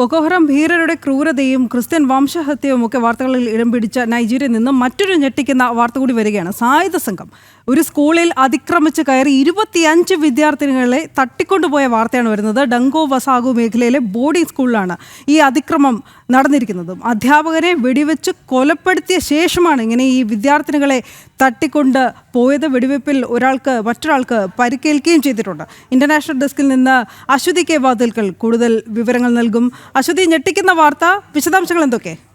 ബൊക്കോഹറം ഭീകരരുടെ ക്രൂരതയും ക്രിസ്ത്യൻ വംശഹത്യയും ഒക്കെ വാർത്തകളിൽ ഇടം പിടിച്ച നൈജീരിയയിൽ നിന്നും മറ്റൊരു ഞെട്ടിക്കുന്ന വാർത്ത കൂടി വരികയാണ്. സായുധ സംഘം ഒരു സ്കൂളിൽ അതിക്രമിച്ച് കയറി ഇരുപത്തിയഞ്ച് വിദ്യാർത്ഥിനികളെ തട്ടിക്കൊണ്ടുപോയ വാർത്തയാണ് വരുന്നത്. ഡങ്കോ വസാഗു മേഖലയിലെ ബോർഡിംഗ് സ്കൂളിലാണ് ഈ അതിക്രമം നടന്നിരിക്കുന്നതും. അധ്യാപകരെ വെടിവെച്ച് കൊലപ്പെടുത്തിയ ശേഷമാണ് ഇങ്ങനെ ഈ വിദ്യാർത്ഥിനികളെ തട്ടിക്കൊണ്ട് പോയത് വെടിവെപ്പിൽ ഒരാൾക്ക് മറ്റൊരാൾക്ക് പരിക്കേൽക്കുകയും ചെയ്തിട്ടുണ്ട്. ഇന്റർനാഷണൽ ഡെസ്കിൽ നിന്ന് അശ്വതി കെ വാതിൽക്കൽ കൂടുതൽ വിവരങ്ങൾ നൽകും. അശ്വതി ഞെട്ടിക്കുന്ന വാർത്ത വിശദാംശങ്ങൾ എന്തൊക്കെ?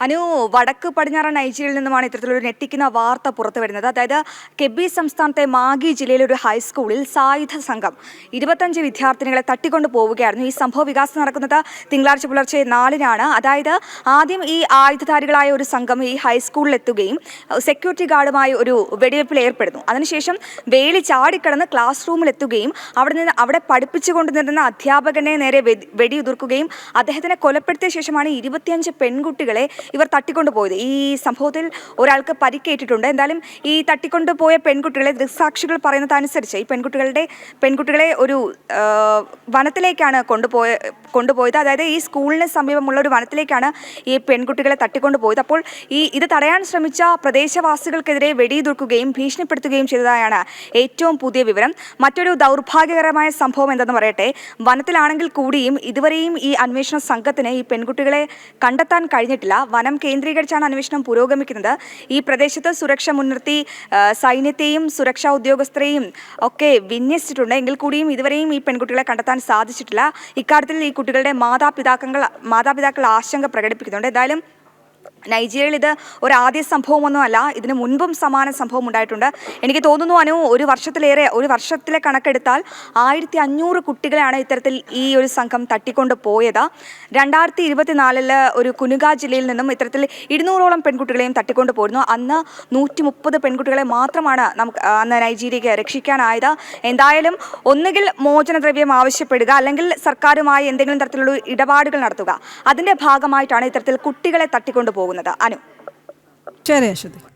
അനു വടക്ക് പടിഞ്ഞാറൻ നൈജീരിയയിൽ നിന്നുമാണ് ഇത്തരത്തിലൊരു ഞെട്ടിക്കുന്ന വാർത്ത പുറത്തു വരുന്നത്. അതായത് കെബി സംസ്ഥാനത്തെ മാഗി ജില്ലയിലെ ഒരു ഹൈസ്കൂളിൽ സായുധ സംഘം ഇരുപത്തഞ്ച് വിദ്യാർത്ഥിനികളെ തട്ടിക്കൊണ്ടു പോവുകയായിരുന്നു. ഈ സംഭവ വികാസം നടക്കുന്നത് തിങ്കളാഴ്ച പുലർച്ചെ നാലിനാണ്. അതായത് ആദ്യം ഈ ആയുധധാരികളായ ഒരു സംഘം ഈ ഹൈസ്കൂളിൽ എത്തുകയും സെക്യൂരിറ്റി ഗാർഡുമായി ഒരു വെടിവെപ്പിൽ ഏർപ്പെടുന്നു. അതിനുശേഷം വേലി ചാടിക്കടന്ന് ക്ലാസ് റൂമിൽ എത്തുകയും അവിടെ നിന്ന് അവിടെ പഠിപ്പിച്ചുകൊണ്ട് നിന്ന അധ്യാപകനെ നേരെ വെടി- വെടിയുതിർക്കുകയും അദ്ദേഹത്തിനെ കൊലപ്പെടുത്തിയ ശേഷമാണ് ഇരുപത്തിയഞ്ച് പെൺകുട്ടികളെ ഇവർ തട്ടിക്കൊണ്ടുപോയത് ഈ സംഭവത്തിൽ ഒരാൾക്ക് പരിക്കേറ്റിട്ടുണ്ട്. എന്തായാലും ഈ തട്ടിക്കൊണ്ടുപോയ പെൺകുട്ടികളെ ദൃക്സാക്ഷികൾ പറയുന്നതനുസരിച്ച് ഈ പെൺകുട്ടികളുടെ പെൺകുട്ടികളെ ഒരു വനത്തിലേക്കാണ് കൊണ്ടുപോയ കൊണ്ടുപോയത്. അതായത് ഈ സ്കൂളിന് സമീപമുള്ള ഒരു വനത്തിലേക്കാണ് ഈ പെൺകുട്ടികളെ തട്ടിക്കൊണ്ടുപോയത് അപ്പോൾ ഈ ഇത് തടയാൻ ശ്രമിച്ച പ്രദേശവാസികൾക്കെതിരെ വെടിയുതിർക്കുകയും ഭീഷണിപ്പെടുത്തുകയും ചെയ്തതായാണ് ഏറ്റവും പുതിയ വിവരം. മറ്റൊരു ദൗർഭാഗ്യകരമായ സംഭവം എന്തെന്ന് പറയട്ടെ? വനത്തിലാണെങ്കിൽ കൂടിയും ഇതുവരെയും ഈ അന്വേഷണ സംഘത്തിന് ഈ പെൺകുട്ടികളെ കണ്ടെത്താൻ കഴിഞ്ഞിട്ടില്ല. വനം കേന്ദ്രീകരിച്ചാണ് അന്വേഷണം പുരോഗമിക്കുന്നത്. ഈ പ്രദേശത്ത് സുരക്ഷ മുൻനിർത്തി സൈന്യത്തെയും സുരക്ഷാ ഉദ്യോഗസ്ഥരെയും ഒക്കെ വിന്യസിച്ചിട്ടുണ്ട്. എങ്കിൽ കൂടിയും ഇതുവരെയും ഈ പെൺകുട്ടികളെ കണ്ടെത്താൻ സാധിച്ചിട്ടില്ല. ഇക്കാര്യത്തിൽ ഈ കുട്ടികളുടെ മാതാപിതാക്കൾ മാതാപിതാക്കൾ ആശങ്ക പ്രകടിപ്പിക്കുന്നുണ്ട്. എന്തായാലും നൈജീരിയയിൽ ഇത് ഒരു ആദ്യ സംഭവമൊന്നുമല്ല. ഇതിന് മുൻപും സമാന സംഭവം ഉണ്ടായിട്ടുണ്ട്. എനിക്ക് തോന്നുന്നു അനു ഒരു വർഷത്തിലേറെ ഒരു വർഷത്തിലെ കണക്കെടുത്താൽ ആയിരത്തി അഞ്ഞൂറ് കുട്ടികളെയാണ് ഇത്തരത്തിൽ ഈ ഒരു സംഘം തട്ടിക്കൊണ്ട് പോയത്. രണ്ടായിരത്തി ഇരുപത്തിനാലിൽ ഒരു കുനുക ജില്ലയിൽ നിന്നും ഇത്തരത്തിൽ ഇരുന്നൂറോളം പെൺകുട്ടികളെയും തട്ടിക്കൊണ്ട് പോയിരുന്നു അന്ന് നൂറ്റി മുപ്പത് പെൺകുട്ടികളെ മാത്രമാണ് നമുക്ക് അന്ന് നൈജീരിയയ്ക്ക് രക്ഷിക്കാനായത്. എന്തായാലും ഒന്നുകിൽ മോചനദ്രവ്യം ആവശ്യപ്പെടുക അല്ലെങ്കിൽ സർക്കാരുമായി എന്തെങ്കിലും തരത്തിലുള്ള ഇടപാടുകൾ നടത്തുക. അതിന്റെ ഭാഗമായിട്ടാണ് ഇത്തരത്തിൽ കുട്ടികളെ തട്ടിക്കൊണ്ടു പോകുന്നത്. അനു. ശരി അശ്വതി.